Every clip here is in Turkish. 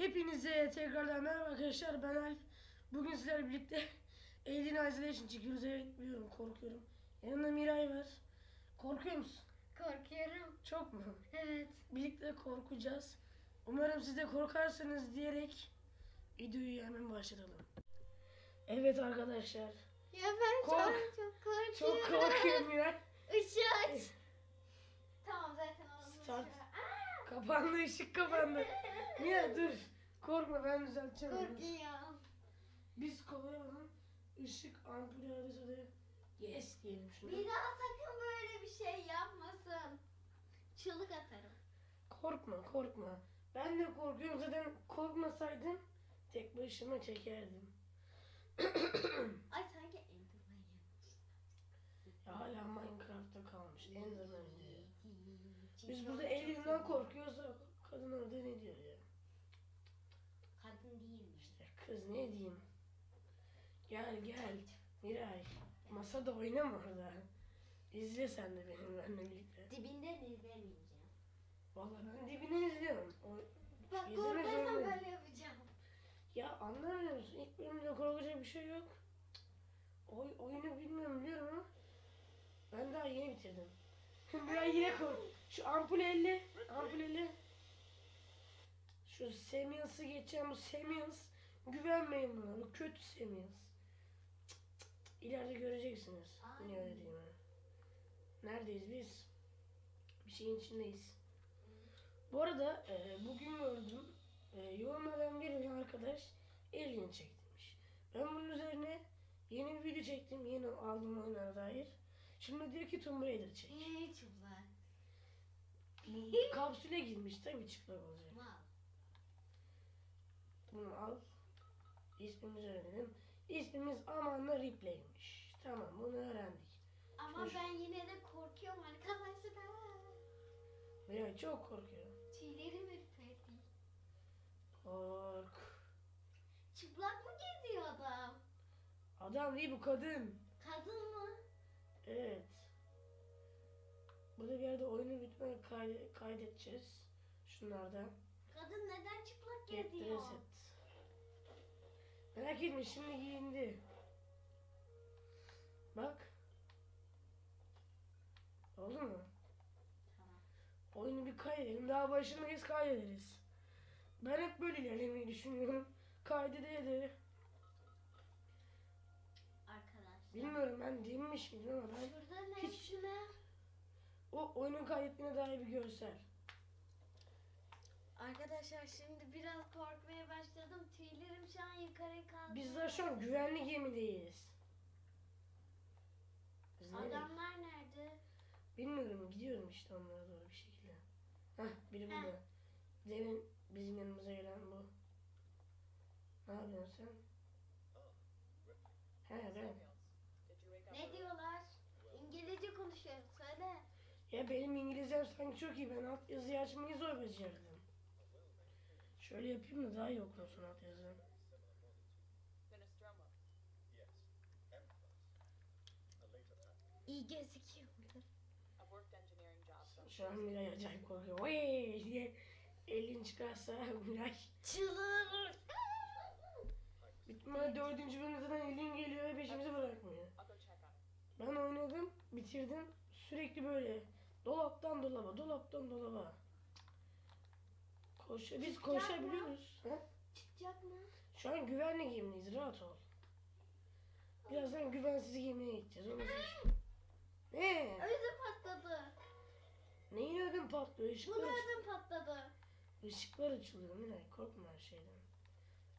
Hepinize tekrardan merhaba arkadaşlar ben Alp. Bugün sizlerle birlikte Alien Isolation çekiyoruz. Evet biliyorum korkuyorum. Yanında Miray var. Korkuyor musun? Korkuyorum. Çok mu? Evet. Birlikte korkacağız. Umarım siz de korkarsınız diyerek videoyu hemen başlayalım. Evet arkadaşlar. Ya ben Kork- çok çok korkuyorum. Çok korkuyorum Miray. Işık aç. tamam zaten onu Start. Kapandı ışık kapandı. Miray dur. Korkma ben düzelteceğim. onu. Korkuyorum. Biz koyalım. Işık ampulü arası da yes diyelim şuna. Bir daha sakın böyle bir şey yapmasın. Çığlık atarım. Korkma korkma. Ben de korkuyorum zaten korkmasaydım tek başıma çekerdim. Ay sanki Enderman ya hala Minecraft'ta kalmış. Enderman diyor. Biz burada Alien'dan korkuyoruz. Kadın orada ne diyor ya? Kadın değilmiş. İşte kız ne diyeyim? Gel gel. Miray. Masada oynama orada. İzle sen de benim benimle birlikte. Dibinden izlemeyeceğim. Vallahi ben dibini izliyorum. O, Bak İzleme korkarsam zorundayım. böyle yapacağım. Ya anlamıyor musun? İlk bölümde korkacak bir şey yok. Oy, oyunu bilmiyorum biliyorum ama ben daha yeni bitirdim. Biraz yine kork. Şu ampul elle. Ampul elle. Şu Semias'ı geçeceğim bu Semias. Güvenmeyin buna. Bu kötü cık. İleride göreceksiniz. Ay. Ne öyle Neredeyiz biz? Bir şeyin içindeyiz. Bu arada e, bugün gördüm. E, yorumlardan bir arkadaş Alien çektirmiş. Ben bunun üzerine yeni bir video çektim. Yeni aldığım oyunlara dair. Şimdi diyor ki Tomb Raider çek. Ne çıplak? Kapsüle girmiş tabii çıplak olacak. Mal. Bunu al. İsmimizi öğrenelim. İsmimiz Aman'la Ripley'miş. Tamam bunu öğrendik. Ama Hoş. ben yine de korkuyorum arkadaşlar. Miray çok korkuyor. Tüylerim ürperdi. Kork. Çıplak mı geziyor adam? Adam değil bu kadın. Kadın mı? Evet. Burada bir yerde oyunu bitmeye kayde- kaydedeceğiz. Şunlardan. Kadın neden çıplak geziyor? reset. Merak etme şimdi giyindi. Bak. Oldu mu? Tamam. Oyunu bir kaydedelim. Daha başındayız kaydederiz. Ben hep böyle ilerlemeyi düşünüyorum. Kaydede de. Arkadaşlar. Bilmiyorum ben değilmiş miydim ama ben Şurada ne? Hiç- o oyunun kaydettiğine dair bir görsel. Arkadaşlar şimdi biraz korkmaya başladım. Tüylerim şu an yukarı kalktı. Biz de şu an güvenli gemideyiz. Biz Adamlar nerede? Bilmiyorum gidiyorum işte onlara doğru bir şekilde. Hah biri burada. Heh. Demin bizim yanımıza gelen bu. Ne yapıyorsun sen? He ben. Ne diyorlar? İngilizce konuşuyor. Söyle. Ya benim İngilizcem sanki çok iyi. Ben alt yazıyı açmayı zor becerdim. Şöyle yapayım da daha iyi okunsun alt yazı. İyi gözüküyor burada. Şu an Miray acayip korkuyor. Vay diye elin çıkarsa Miray. Çığlık. Bitme dördüncü bölümde zaten elin geliyor ve peşimizi bırakmıyor. Ben oynadım, bitirdim. Sürekli böyle dolaptan dolaba, dolaptan dolaba. Koş, biz Çıkacak koşabiliyoruz. Ha? Çıkacak mı? Şu an güvenli gemideyiz, rahat ol. Birazdan güvensiz gemiye gideceğiz. O nasıl iş? Ne? Ödüm patladı. Neyin ödüm patlıyor? Işıklar, aç- ödüm patladı. ışıklar açılıyor Miray. Korkma her şeyden.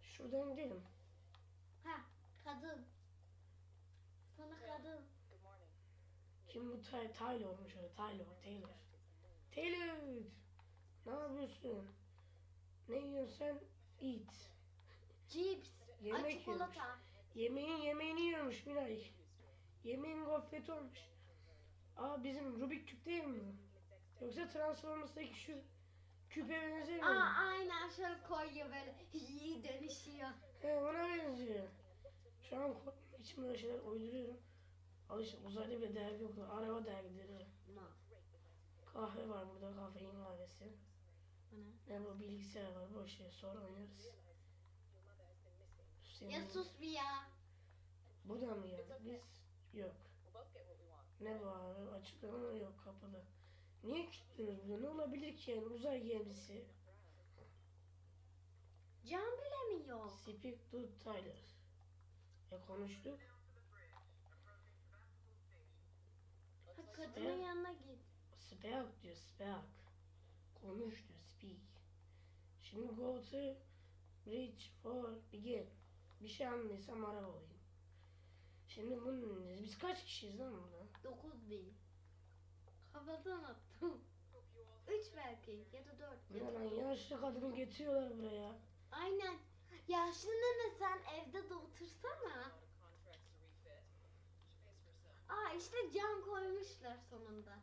Şuradan gidelim. Ha kadın. Sana kadın. Kim bu Ty Tyler'mış öyle. Tyler, Taylor. Taylor! Ne yapıyorsun? Ne yiyorsun sen? Eat. Cips. Yemek Ay çikolata. Yemeğin yemeğini yiyormuş Miray. Yemeğin gofreti olmuş. Aa bizim Rubik küp değil mi? Yoksa Transformers'taki şu küpe benzer mi? Aa aynen şöyle koyuyor böyle. İyi dönüşüyor. He ona benziyor. Şu an için böyle şeyler uyduruyorum. Al işte uzayda bile dergi yok. Araba dergileri. No. Kahve var burada kafein kahvesi. Ne? Ne bu bilgisayar var boş ver sonra oynarız. Senin Ya sus bir ya. Buradan mı geldik biz? Yok. Ne bu abi? Açıklama yok kapalı. Niye kilitleniyoruz burada? Ne olabilir ki yani uzay gemisi? Can bile mi yok? Speak to Tyler. E konuştuk. Ha, kadının yanına git. Speak diyor speak. Konuş diyor speak. Şimdi go to reach for begin. Bir şey anlaysam ara olayım. Şimdi bunun. Biz kaç kişiyiz lan burada? 9000. Havadan attım. 3 belki ya da 4 Ne ya da lan yaşlı kadını getiriyorlar buraya. Aynen. Yaşlı nene sen evde de otursana. Aa işte cam koymuşlar sonunda.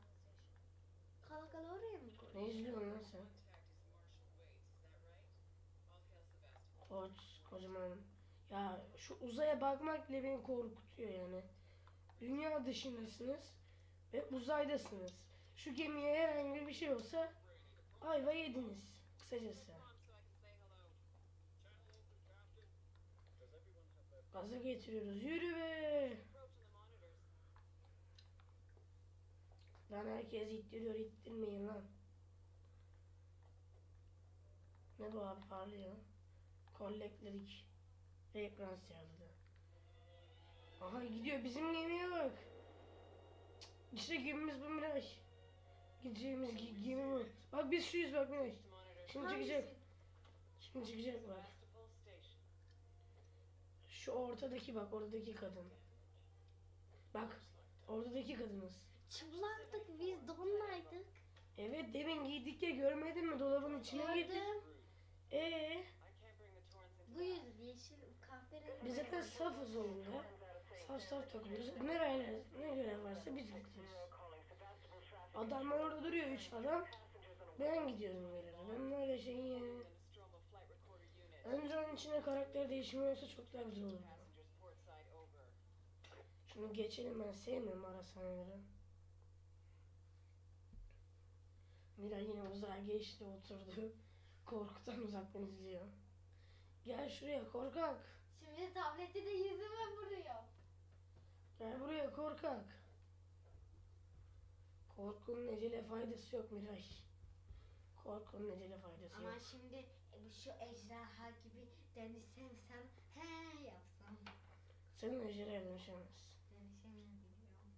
Kala kala oraya mı koy? Ne izliyorsun lan sen? Koç, kocaman. Ya şu uzaya bakmak bile beni korkutuyor yani. Dünya dışındasınız ve uzaydasınız. Şu gemiye herhangi bir şey olsa ayva yediniz kısacası. Gaza getiriyoruz. Yürü be. Lan herkes ittiriyor ittirmeyin lan. Ne bu abi parlıyor? Kolleklerik. Ve ekran siyahlığı. Aha gidiyor bizim gemiye bak. Cık, İşte gemimiz bu Miraç. Gideceğimiz ge- gemi bu. Bak biz şuyuz bak Miraç. Şimdi çıkacak. Şimdi çıkacak bak. Şu ortadaki bak oradaki kadın. Bak oradaki kadınız. Çıplaktık biz donlaydık. Evet demin giydik ya görmedin mi dolabın içine girdi. Gördüm. Ee Bu yüz yeşil kahverengi. biz zaten safız oyunda. Saf saf takılıyoruz. Nereye ne görev varsa biz gidiyoruz. Adamlar orada duruyor üç adam. Ben gidiyorum göreve. Ben böyle şeyin yani. Önce onun içine karakter değişimi olsa çok daha güzel olur. Şunu geçelim ben sevmiyorum ara sahneleri. Mira yine uzağa geçti oturdu. Korkudan uzaktan izliyor. Gel şuraya korkak. Şimdi tableti de yüzüme vuruyor. Gel buraya korkak. Korkunun ecele faydası yok Miray. Korkunun ecele faydası Ama yok. şimdi e, bu şu ejderha gibi deniz sevsem he yapsam. Senin ecele dönüşemez. Dönüşemem biliyorum.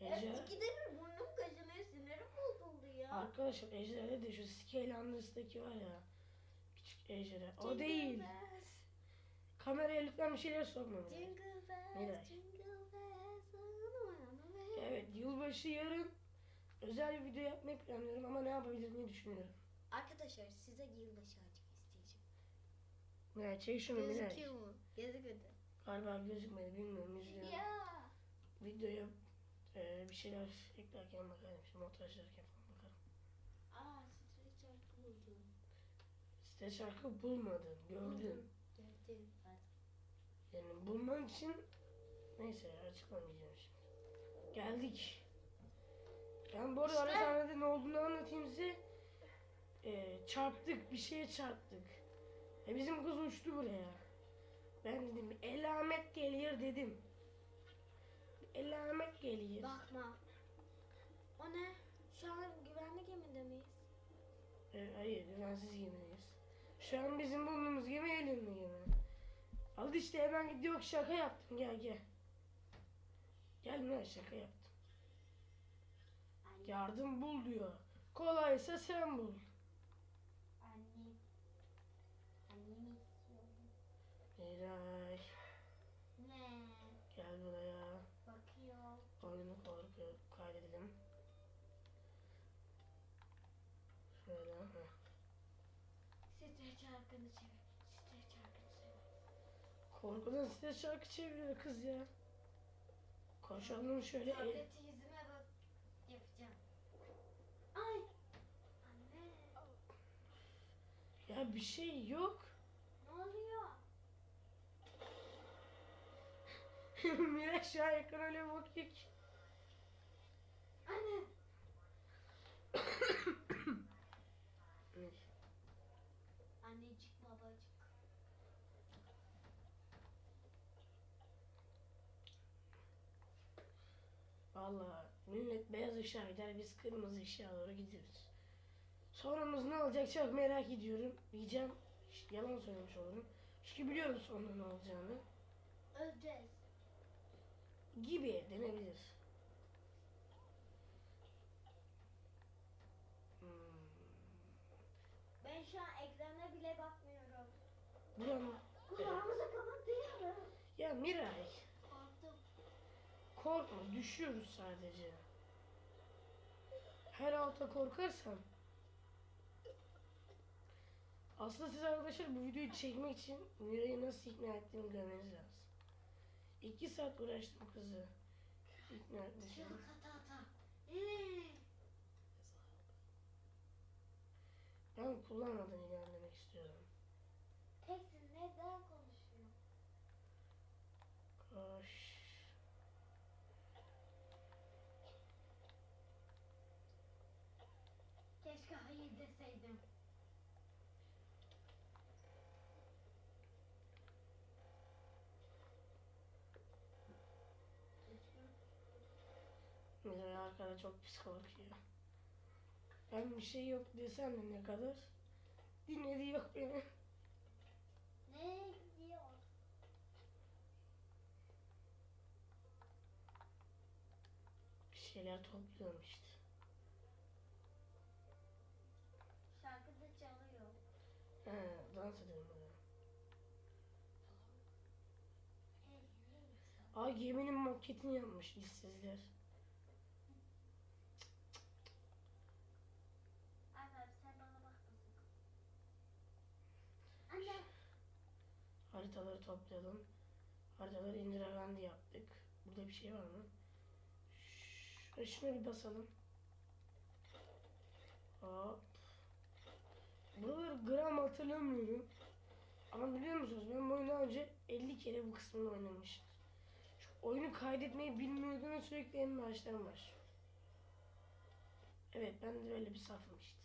Ejder... Evet gidelim burnum kaşınıyor sinirim bozuldu ya. Arkadaşlar ejderha de şu Scale Unders'daki var ya. Ejderha. O değil. Kameraya lütfen bir şeyler sokma. Jingle bells, jingle. Evet yılbaşı yarın özel bir video yapmayı planlıyorum ama ne yapabilirim diye düşünüyorum. Arkadaşlar size yılbaşı açık isteyeceğim. Miray çek şunu Miray. Gözüküyor mu? Gözükmedi. Galiba gözükmedi bilmiyorum izliyorum. Ya. Videoya e, bir şeyler eklerken bakarım. Şimdi montajlarken falan bakarım. Aa streç şarkı buldum. Site şarkı bulmadın, gördün. Gördüm. Yani bulman için neyse açıklamayacağım şimdi. Geldik. Ben bu arada ara İşte. sahnede ne olduğunu anlatayım size. E, çarptık, bir şeye çarptık. E bizim kız uçtu buraya. Ben dedim elamet geliyor dedim. Elamet geliyor. Bakma. O ne? Şu an güvenli gemide miyiz? E, hayır güvensiz gemideyiz. Şu an bizim bulunduğumuz gemi elinde gemi. Al işte hemen git yok şaka yaptım gel gel. Gel lan şaka yaptım. Anne. Yardım bul diyor. Kolaysa sen bul. Annem. Annemi istiyorum. Eray Ne? gel buraya. Bakıyor. Oyunu korku kaydedelim. Şöyle. heh. Streç şarkını çevir. Streç şarkını çevir. Korkudan size şarkı çeviriyor kız ya. Koşalım şöyle. Tableti yüzüme bak. Yapacağım. Ay. Anne. Ya bir şey yok. Ne oluyor? Miraç şu an ekran öyle bakıyor ki. Anne. Valla millet beyaz ışığa gider biz kırmızı ışığa doğru gidiyoruz. Sonumuz ne olacak çok merak ediyorum. Diyeceğim işte yalan söylemiş olurum. Çünkü biliyorum sonunda ne olacağını. Öleceğiz. Gibi denebilir. Hmm. Ben şu an ekrana bile bakmıyorum. Buranın... Kulağımızı kapatıyorum. Ya Miray. Korkma düşüyoruz sadece. Her alta korkarsan aslında siz arkadaşlar bu videoyu çekmek için Miray'ı nasıl ikna ettiğimi görmeniz lazım. İki saat uğraştım kızı ikna. Hmm. Ben kullanmadan ilerlemek istiyorum. Teksin neden konuşuyor? Koş. Keşke hayır deseydim. Arkada çok pis korkuyor. Ben bir şey yok desem de ne kadar dinlediği yok beni. Ne diyor? Bir şeyler topluyorum işte. Şarkı da çalıyor. He, dans. Hey, hey. Aa geminin maketini yapmış işsizler. Anne sen bana bakmasın. Anne. Haritaları toplayalım. Haritaları indiremendi yaptık. Burada bir şey var mı? Şuna, şuna bir basalım. Hop. Buraları gram hatırlamıyorum. Ama biliyor musunuz ben bu oyunu önce 50 kere bu kısmını oynamıştım. Şu oyunu kaydetmeyi bilmiyordum ve sürekli en baştan başlıyorum. Evet ben de böyle bir safım işte.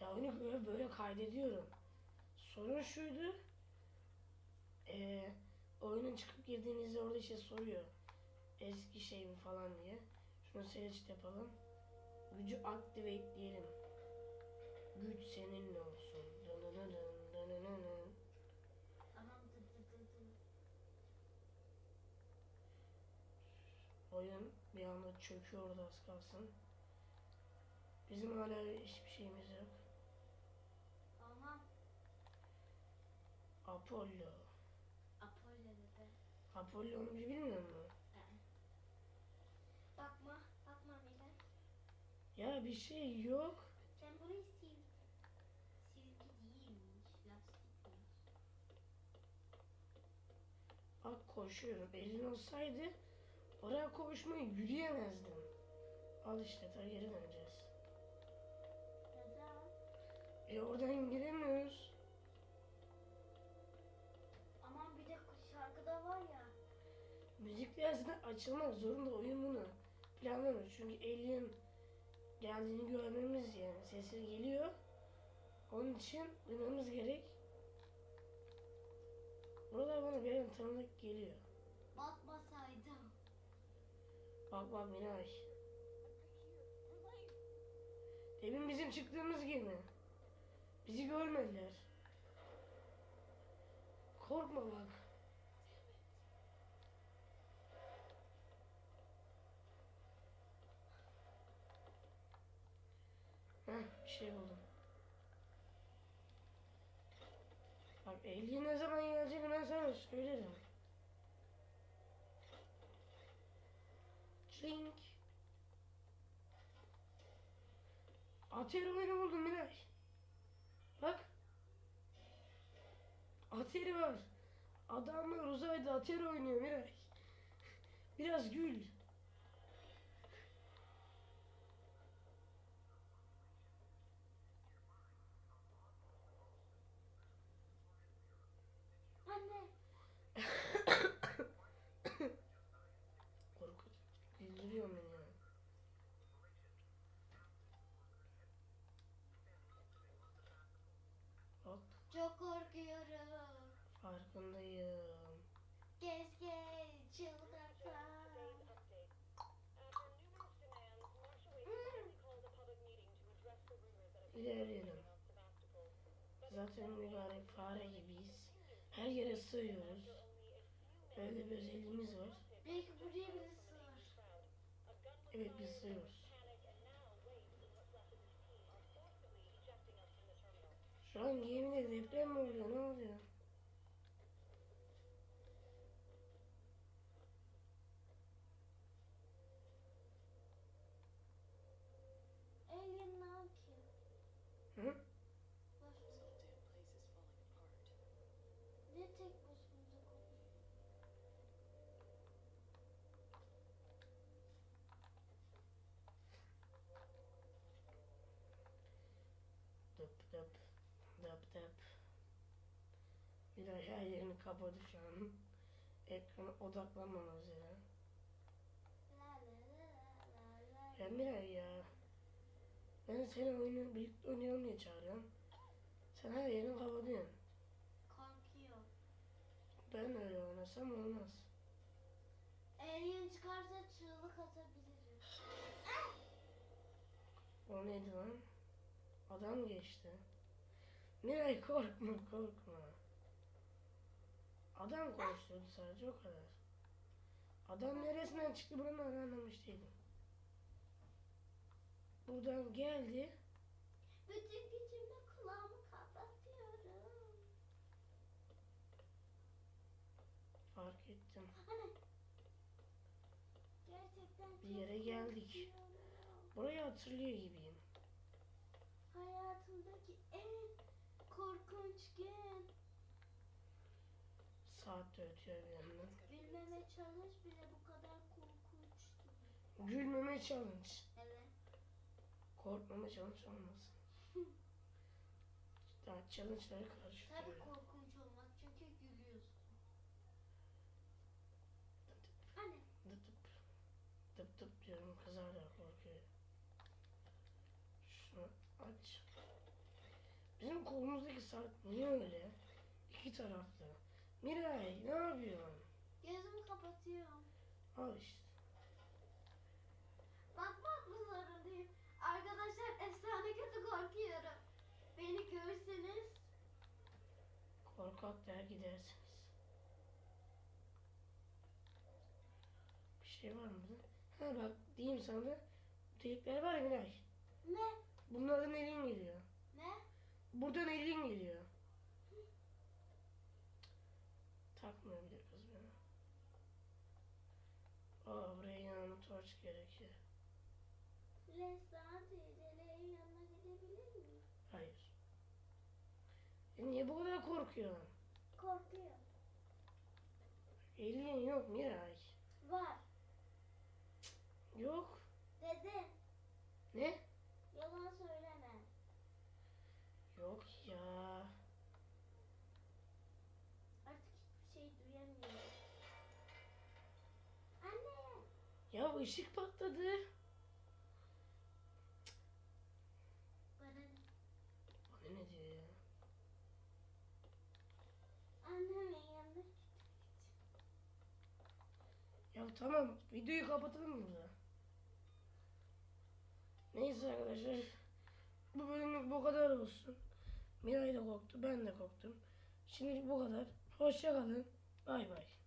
Ya oyunu böyle, böyle kaydediyorum. Sorun şuydu. Ee, oyunun çıkıp girdiğinizde orada işte soruyor. Eski şey mi falan diye. Şunu select yapalım. Gücü activate diyelim. Güç seninle olsun. Dınınının, dınınının. Tamam dı dı dı dı. Oyun bir anda çöküyordu az kalsın. Bizim hala hiçbir şeyimiz yok. Tamam. Apollo. Apollo onu bilmiyor musun? Bakma. Bakma Mila. Ya bir şey yok. Sen burayı sil. Silgi değilmiş. Lastikmiş. Bak koşuyorum. Elin olsaydı oraya koşmayı yürüyemezdim. Al işte ta geri döneceğiz. Neden? E oradan giremiyoruz. Müzik dersine açılmak zorunda oyun bunu. Planlamış çünkü Alien geldiğini görmemiz yani sesi geliyor. Onun için duymamız gerek. Buralar bana bir tanıdık geliyor. Bakmasaydım. Bak bak Miray. Demin bizim çıktığımız gemi. Bizi görmediler. Korkma bak. Heh, bir şey buldum. Bak Alien ne zaman geleceğini ben sana söylerim. Çink. Atari oyunu buldum Miray. Bak. Atari var. Adamlar uzayda Atari oynuyor Miray. Biraz gül. Anne. Korkut. Güldürüyor beni ya. Hop. Çok korkuyorum. Farkındayım. Keşke çıldırsa. İlerleyelim. Zaten mübarek fare gibiyiz. Her yere sığıyoruz. Böyle bir özelliğimiz var. Sığar. Evet biz sığıyoruz. Şu an gemide deprem oluyor? Ne oluyor? Alien ne yapıyor? Hı? Boş ver. Ne tek başımıza konuşuyor? Dıp. Dıp dıp. Biraz her yerini kapadı şu an. Ekrana odaklanmamız üzere. Ya Miray ya. Ben seni oyunu birlikte oynayalım diye çağırıyorum. Sen her yerini kapatıyorsun. Korkuyor. Ben öyle oynasam olmaz. Alien çıkarsa çığlık atabilirim. O neydi lan? Adam geçti. Miray korkma korkma. Adam konuşuyordu sadece o kadar. Adam neresinden çıktı bunu ben anlamış değilim. Buradan geldi. Bütün gücümle kulağımı kapatıyorum. Fark ettim. Anne. Gerçekten Bir yere geldik. Burayı hatırlıyor gibiyim. Hayatımdaki en korkunç gün. Saat de ötüyor bir yandan. Gülmeme çalış bile bu kadar korkunç değil. Gülmeme challenge. Evet. Korkmama challenge olmasın. Daha challenge'ları Tabii karıştırıyor. korkunç olmak çünkü gülüyorsun. Anne. Dıp dıp. Dıp dıp diyorum kız hala korkuyor. Şunu aç. Bizim kolumuzdaki saat niye öyle? İki taraflı. Miray ne yapıyorsun? Gözümü kapatıyorum. Al işte. Bakmak mı zorundayım? Arkadaşlar efsane kötü korkuyorum. Beni görseniz Korkak der gidersiniz. Bir şey var mı? Ha bak diyeyim sana. Delikler var ya Miray. ne? Bunlardan elin geliyor. Buradan elin geliyor. Takmıyor bir de kız beni. Aa buraya yanıma torç gerekiyor. Lestan teyzelerin yanına gidebilir miyim? Hayır. E niye bu kadar korkuyorsun? Korkuyor. Elin yok Miray. Var. Yok. Dedim. Ne? Işık patladı. Bana ne? Diyor ya? Annemin yanına Ya tamam videoyu kapatalım burada. Neyse arkadaşlar. Bu bölümlük bu kadar olsun. Miray da korktu ben de korktum. Şimdi bu kadar. Hoşça kalın. Bay bay.